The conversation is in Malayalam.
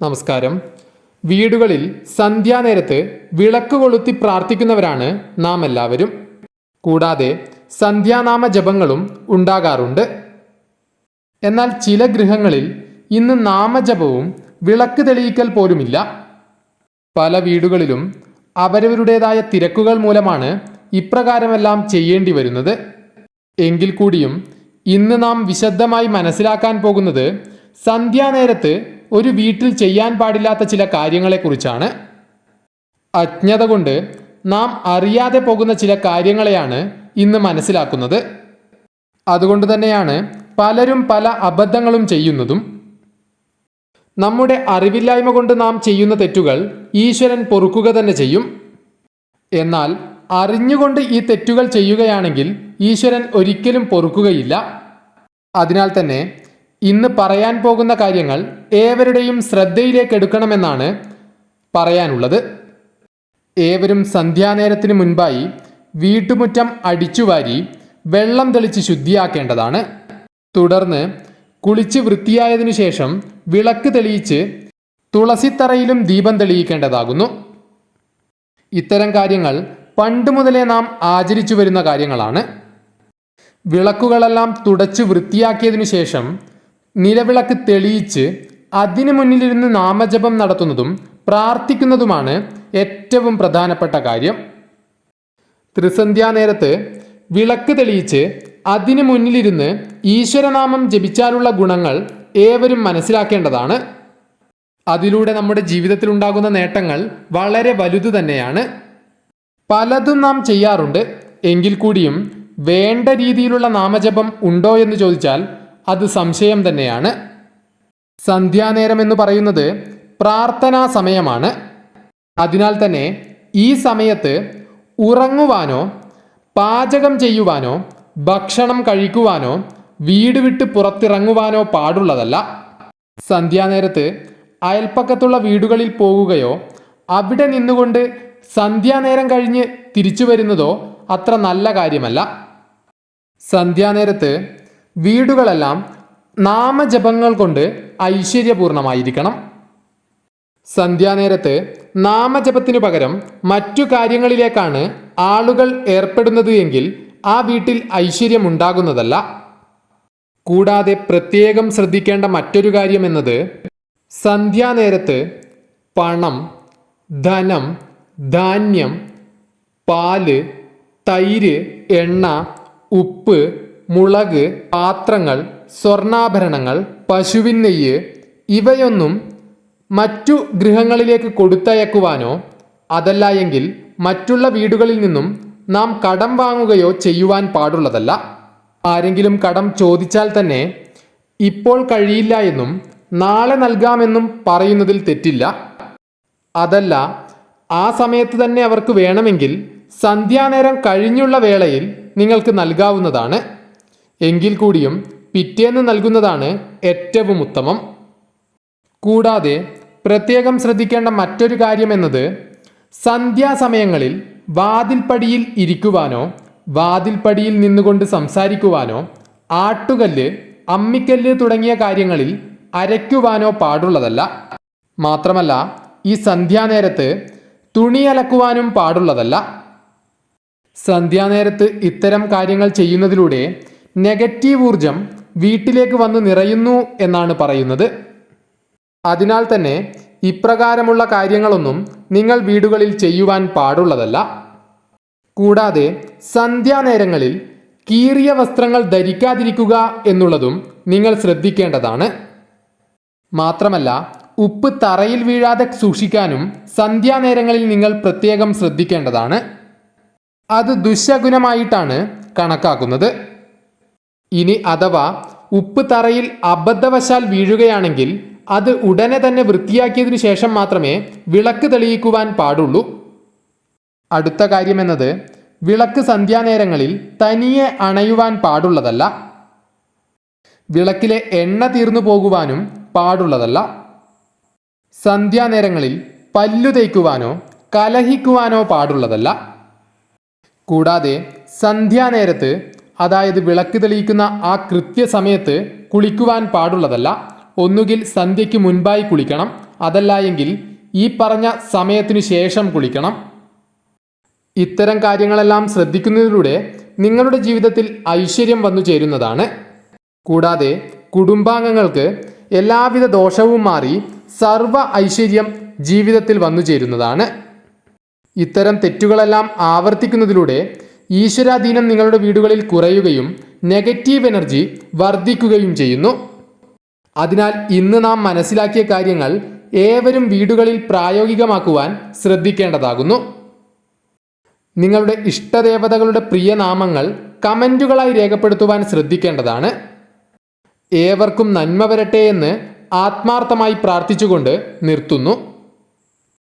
നമസ്കാരം. വീടുകളിൽ സന്ധ്യാനേരത്ത് വിളക്ക് കൊളുത്തി പ്രാർത്ഥിക്കുന്നവരാണ് നാം എല്ലാവരും കൂടാതെ സന്ധ്യാനാമ ജപങ്ങളും ഉണ്ടാകാറുണ്ട്. എന്നാൽ ചില ഗൃഹങ്ങളിൽ ഇന്ന് നാമജപവും വിളക്ക് തെളിയിക്കൽ പോലുമില്ല. പല വീടുകളിലും അവരവരുടേതായ തിരക്കുകൾ മൂലമാണ് ഇപ്രകാരമെല്ലാം ചെയ്യേണ്ടി വരുന്നത്. എങ്കിൽ കൂടിയും ഇന്ന് നാം വിശദമായി മനസ്സിലാക്കാൻ പോകുന്നത് സന്ധ്യാനേരത്ത് ഒരു വീട്ടിൽ ചെയ്യാൻ പാടില്ലാത്ത ചില കാര്യങ്ങളെക്കുറിച്ചാണ്. അജ്ഞത കൊണ്ട് നാം അറിയാതെ പോകുന്ന ചില കാര്യങ്ങളെയാണ് ഇന്ന് മനസ്സിലാക്കുന്നത്. അതുകൊണ്ട് തന്നെയാണ് പലരും പല അബദ്ധങ്ങളും ചെയ്യുന്നതും. നമ്മുടെ അറിവില്ലായ്മ കൊണ്ട് നാം ചെയ്യുന്ന തെറ്റുകൾ ഈശ്വരൻ പൊറുക്കുക തന്നെ ചെയ്യും. എന്നാൽ അറിഞ്ഞുകൊണ്ട് ഈ തെറ്റുകൾ ചെയ്യുകയാണെങ്കിൽ ഈശ്വരൻ ഒരിക്കലും പൊറുക്കുകയില്ല. അതിനാൽ തന്നെ ഇന്ന് പറയാൻ പോകുന്ന കാര്യങ്ങൾ ഏവരുടെയും ശ്രദ്ധയിലേക്ക് എടുക്കണമെന്നാണ് പറയാനുള്ളത്. ഏവരും സന്ധ്യാനേരത്തിന് മുൻപായി വീട്ടുമുറ്റം അടിച്ചുവാരി വെള്ളം തെളിച്ച് ശുദ്ധിയാക്കേണ്ടതാണ്. തുടർന്ന് കുളിച്ച് വൃത്തിയായതിനു ശേഷം വിളക്ക് തെളിയിച്ച് തുളസിത്തറയിലും ദീപം തെളിയിക്കേണ്ടതാകുന്നു. ഇത്തരം കാര്യങ്ങൾ പണ്ട് മുതലേ നാം ആചരിച്ചു വരുന്ന കാര്യങ്ങളാണ്. വിളക്കുകളെല്ലാം തുടച്ച് വൃത്തിയാക്കിയതിനു ശേഷം നിലവിളക്ക് തെളിയിച്ച് അതിനു മുന്നിലിരുന്ന് നാമജപം നടത്തുന്നതും പ്രാർത്ഥിക്കുന്നതുമാണ് ഏറ്റവും പ്രധാനപ്പെട്ട കാര്യം. ത്രിസന്ധ്യാനേരത്ത് വിളക്ക് തെളിയിച്ച് അതിനു മുന്നിലിരുന്ന് ഈശ്വരനാമം ജപിച്ചാലുള്ള ഗുണങ്ങൾ ഏവരും മനസ്സിലാക്കേണ്ടതാണ്. അതിലൂടെ നമ്മുടെ ജീവിതത്തിൽ ഉണ്ടാകുന്ന നേട്ടങ്ങൾ വളരെ വലുതു തന്നെയാണ്. പലതും നാം ചെയ്യാറുണ്ട്. എങ്കിൽ കൂടിയും വേണ്ട രീതിയിലുള്ള നാമജപം ഉണ്ടോ എന്ന് ചോദിച്ചാൽ അത് സംശയം തന്നെയാണ്. സന്ധ്യാനേരം എന്ന് പറയുന്നത് പ്രാർത്ഥനാ സമയമാണ്. അതിനാൽ തന്നെ ഈ സമയത്ത് ഉറങ്ങുവാനോ പാചകം ചെയ്യുവാനോ ഭക്ഷണം കഴിക്കുവാനോ വീട് വിട്ട് പുറത്തിറങ്ങുവാനോ പാടുള്ളതല്ല. സന്ധ്യാനേരത്ത് അയൽപ്പക്കത്തുള്ള വീടുകളിൽ പോകുകയോ അവിടെ നിന്നുകൊണ്ട് സന്ധ്യാനേരം കഴിഞ്ഞ് തിരിച്ചു വരുന്നതോ അത്ര നല്ല കാര്യമല്ല. സന്ധ്യാനേരത്ത് വീടുകളെല്ലാം നാമജപങ്ങൾ കൊണ്ട് ഐശ്വര്യപൂർണമായിരിക്കണം. സന്ധ്യാനേരത്ത് നാമജപത്തിനു പകരം മറ്റു കാര്യങ്ങളിലേക്കാണ് ആളുകൾ ഏർപ്പെടുന്നത് എങ്കിൽ ആ വീട്ടിൽ ഐശ്വര്യമുണ്ടാകുന്നതല്ല. കൂടാതെ പ്രത്യേകം ശ്രദ്ധിക്കേണ്ട മറ്റൊരു കാര്യം എന്നത് സന്ധ്യാനേരത്ത് പണം ധനം ധാന്യം പാൽ തൈര് എണ്ണ ഉപ്പ് മുളക് പാത്രങ്ങൾ സ്വർണാഭരണങ്ങൾ പശുവിൻ നെയ്യ് ഇവയൊന്നും മറ്റു ഗൃഹങ്ങളിലേക്ക് കൊടുത്തയക്കുവാനോ അതല്ല എങ്കിൽ മറ്റുള്ള വീടുകളിൽ നിന്നും നാം കടം വാങ്ങുകയോ ചെയ്യുവാൻ പാടുള്ളതല്ല. ആരെങ്കിലും കടം ചോദിച്ചാൽ തന്നെ ഇപ്പോൾ കഴിയില്ല എന്നും നാളെ നൽകാമെന്നും പറയുന്നതിൽ തെറ്റില്ല. അതല്ല ആ സമയത്ത് തന്നെ അവർക്ക് വേണമെങ്കിൽ സന്ധ്യാനേരം കഴിഞ്ഞുള്ള വേളയിൽ നിങ്ങൾക്ക് നൽകാവുന്നതാണ്. എങ്കിൽ കൂടിയും പിറ്റേന്ന് നൽകുന്നതാണ് ഏറ്റവും ഉത്തമം. കൂടാതെ പ്രത്യേകം ശ്രദ്ധിക്കേണ്ട മറ്റൊരു കാര്യം എന്നത് സന്ധ്യാസമയങ്ങളിൽ വാതിൽപ്പടിയിൽ ഇരിക്കുവാനോ വാതിൽപ്പടിയിൽ നിന്നുകൊണ്ട് സംസാരിക്കുവാനോ ആട്ടുകല്ല് അമ്മിക്കല്ല് തുടങ്ങിയ കാര്യങ്ങളിൽ അരയ്ക്കുവാനോ പാടുള്ളതല്ല. മാത്രമല്ല ഈ സന്ധ്യാനേരത്ത് തുണി അലക്കുവാനും പാടുള്ളതല്ല. സന്ധ്യാനേരത്ത് ഇത്തരം കാര്യങ്ങൾ ചെയ്യുന്നതിലൂടെ നെഗറ്റീവ് ഊർജം വീട്ടിലേക്ക് വന്ന് നിറയുന്നു എന്നാണ് പറയുന്നത്. അതിനാൽ തന്നെ ഇപ്രകാരമുള്ള കാര്യങ്ങളൊന്നും നിങ്ങൾ വീടുകളിൽ ചെയ്യുവാൻ പാടുള്ളതല്ല. കൂടാതെ സന്ധ്യാനേരങ്ങളിൽ കീറിയ വസ്ത്രങ്ങൾ ധരിക്കാതിരിക്കുക എന്നുള്ളതും നിങ്ങൾ ശ്രദ്ധിക്കേണ്ടതാണ്. മാത്രമല്ല ഉപ്പ് തറയിൽ വീഴാതെ സൂക്ഷിക്കാനും സന്ധ്യാനേരങ്ങളിൽ നിങ്ങൾ പ്രത്യേകം ശ്രദ്ധിക്കേണ്ടതാണ്. അത് ദുശകുനമായിട്ടാണ് കണക്കാക്കുന്നത്. ഇനി അഥവാ ഉപ്പ് തറയിൽ അബദ്ധവശാൽ വീഴുകയാണെങ്കിൽ അത് ഉടനെ തന്നെ വൃത്തിയാക്കിയതിനു ശേഷം മാത്രമേ വിളക്ക് തെളിയിക്കുവാൻ പാടുള്ളൂ. അടുത്ത കാര്യമെന്നത് വിളക്ക് സന്ധ്യാനേരങ്ങളിൽ തനിയെ അണയുവാൻ പാടുള്ളതല്ല. വിളക്കിലെ എണ്ണ തീർന്നു പോകുവാനും പാടുള്ളതല്ല. സന്ധ്യാനേരങ്ങളിൽ പല്ലു തേക്കുവാനോ കലഹിക്കുവാനോ പാടുള്ളതല്ല. കൂടാതെ സന്ധ്യാനേരത്ത് അതായത് വിളക്ക് തെളിയിക്കുന്ന ആ കൃത്യസമയത്ത് കുളിക്കുവാൻ പാടുള്ളതല്ല. ഒന്നുകിൽ സന്ധ്യയ്ക്ക് മുൻപായി കുളിക്കണം. അതല്ല എങ്കിൽ ഈ പറഞ്ഞ സമയത്തിനു ശേഷം കുളിക്കണം. ഇത്തരം കാര്യങ്ങളെല്ലാം ശ്രദ്ധിക്കുന്നതിലൂടെ നിങ്ങളുടെ ജീവിതത്തിൽ ഐശ്വര്യം വന്നു ചേരുന്നതാണ്. കൂടാതെ കുടുംബാംഗങ്ങൾക്ക് എല്ലാവിധ ദോഷവും മാറി സർവ ഐശ്വര്യം ജീവിതത്തിൽ വന്നു ചേരുന്നതാണ്. ഇത്തരം തെറ്റുകളെല്ലാം ആവർത്തിക്കുന്നതിലൂടെ ഈശ്വരാധീനം നിങ്ങളുടെ വീടുകളിൽ കുറയുകയും നെഗറ്റീവ് എനർജി വർദ്ധിക്കുകയും ചെയ്യുന്നു. അതിനാൽ ഇന്ന് നാം മനസ്സിലാക്കിയ കാര്യങ്ങൾ ഏവരും വീടുകളിൽ പ്രായോഗികമാക്കുവാൻ ശ്രദ്ധിക്കേണ്ടതാകുന്നു. നിങ്ങളുടെ ഇഷ്ടദേവതകളുടെ പ്രിയനാമങ്ങൾ കമന്റുകളായി രേഖപ്പെടുത്തുവാൻ ശ്രദ്ധിക്കേണ്ടതാണ്. ഏവർക്കും നന്മ വരട്ടെ എന്ന് ആത്മാർത്ഥമായി പ്രാർത്ഥിച്ചുകൊണ്ട് നിർത്തുന്നു.